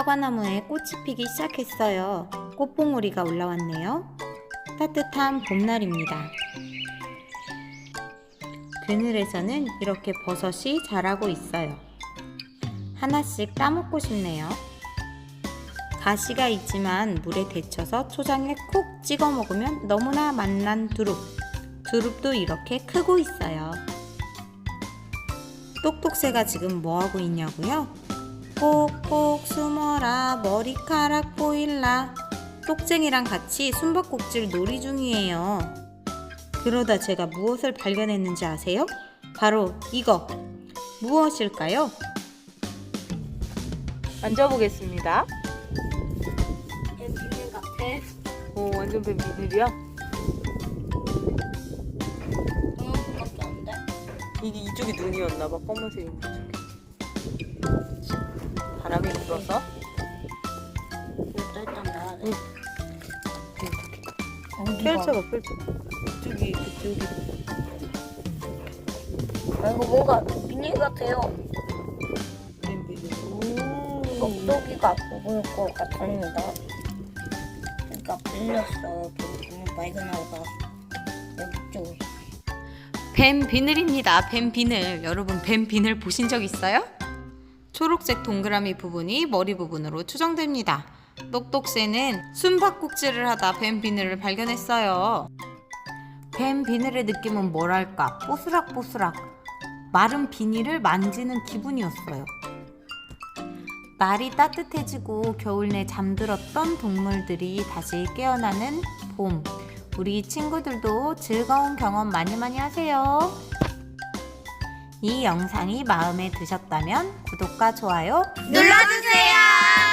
사과나무에 꽃이 피기 시작했어요. 꽃봉오리가 올라왔네요. 따뜻한 봄날입니다. 그늘에서는 이렇게 버섯이 자라고 있어요. 하나씩 따먹고 싶네요. 가시가 있지만 물에 데쳐서 초장에 콕 찍어 먹으면 너무나 맛난 두릅. 두릅도 이렇게 크고 있어요. 똑똑새가 지금 뭐하고 있냐고요? 꼭꼭 숨어라 머리카락 보일라 똑쟁이랑 같이 숨바꼭질 놀이 중이에요. 그러다 제가 무엇을 발견했는지 아세요? 바로 이거 무엇일까요? 만져보겠습니다. 비밀 같아. 오, 완전 뱀 비늘이야? 안 돼. 이게 이쪽이 눈이었나 봐, 검은색 있는 쪽이. 바람이 불어서. 이것도 일단 넣어야 돼. 이렇게. 펼쳐봐, 펼쳐봐. 이쪽이, 그쪽이. 아, 이거 뭐가 비닐 같아요. 뱀 비늘. 오. 똑똑이가 보일 것 같습니다. 그러니까 빌렸어. 비닐 발견하고 여기 쪽. 뱀 비늘입니다. 뱀 비늘. 여러분 뱀 비늘 보신 적 있어요? 초록색 동그라미 부분이 머리 부분으로 추정됩니다. 똑똑새는 숨바꼭질을 하다 뱀 비늘을 발견했어요. 뱀 비늘의 느낌은 뭐랄까 뽀스락뽀스락 마른 비닐을 만지는 기분이었어요. 날이 따뜻해지고 겨울 내 잠들었던 동물들이 다시 깨어나는 봄. 우리 친구들도 즐거운 경험 많이 많이 하세요. 이 영상이 마음에 드셨다면 구독과 좋아요 눌러주세요.